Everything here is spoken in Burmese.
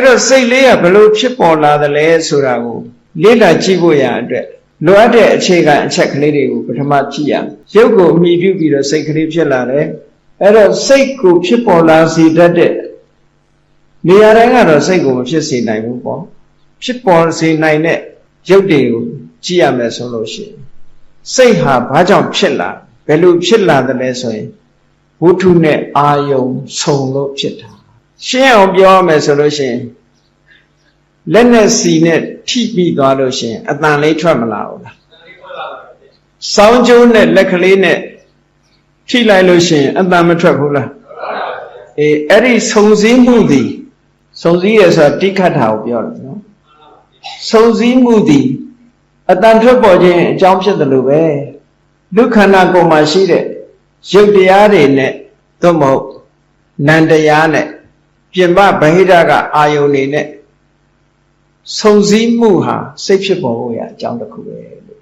အဲ့တော့စိတ်လေးကဘယ်လိုဖြစ်ပေါ်လာသလဲဆိုတာကိုလေ့လာကြည့်ဖို့ရအတွက်လိုအပ်တဲ့အခြေခံအချက်ကလေးတွေကိုပထမကြည့်ရမယ်ရုပ်ကိုအမိပြုပြီးတော့စိတ်ကလေးဖြစ်လာတယ်အဲ့တော့စိတ်ကိုဖြစ်ပေါ်လာစေတတ်တဲ့နေရာတိုင်းကတော့စိတ်ကိုမဖြစ်စေနိုင်ဘူးပေါ့ဖြစ်ပေါ်စေနိုင်တဲ့ရုပ်တွေကိုကြည့်ရမယ်ဆိုလို့ရှိရင်စိတ်ဟာဘာကြောင့်ဖြစ်လာဘယ်လိုဖြစ်လာသလဲဆိုရင်ဝုထုနဲ့အာယုံဆုံလို့ဖြစ်တာ ရှင်းအောင်ပြောရမယ်ဆိုလို့ရှိရင်လက်နဲ့စီနဲ့ထိပြီးသွားလို့ရှိရင်အတန်လေးထွက်မလာဘူးလားစောင်းကျိုးနဲ့လက်ကလေးနဲ့ထိလိုက်လို့ရှိရင်အတန်မထွက်ဘူးလားအေးအဲ့ဒီဆုံစည်းမှုသည်ဆုံစည်းရဆိုတာတိခတ်တာကိုပြောတယ်နော်ဆုံစည်းမှုသည်အတန်ထွက်ပေါ်ခြင်းအကြောင်းဖြစ်တယ်လို့ပဲဒုက္ခန္ဓာကိုယ်မှာရှိတဲ့ရုပ်တရားတွေနဲ့သို့မဟုတ်နံတရားနဲ့ ပြင်ပဗဟိတကအာယုန်နေနဲ့ဆုံစည်းမှုဟာစိတ်ဖြစ်ပေါ်ဖို့ရအကြောင်းတစ်ခုပဲလို့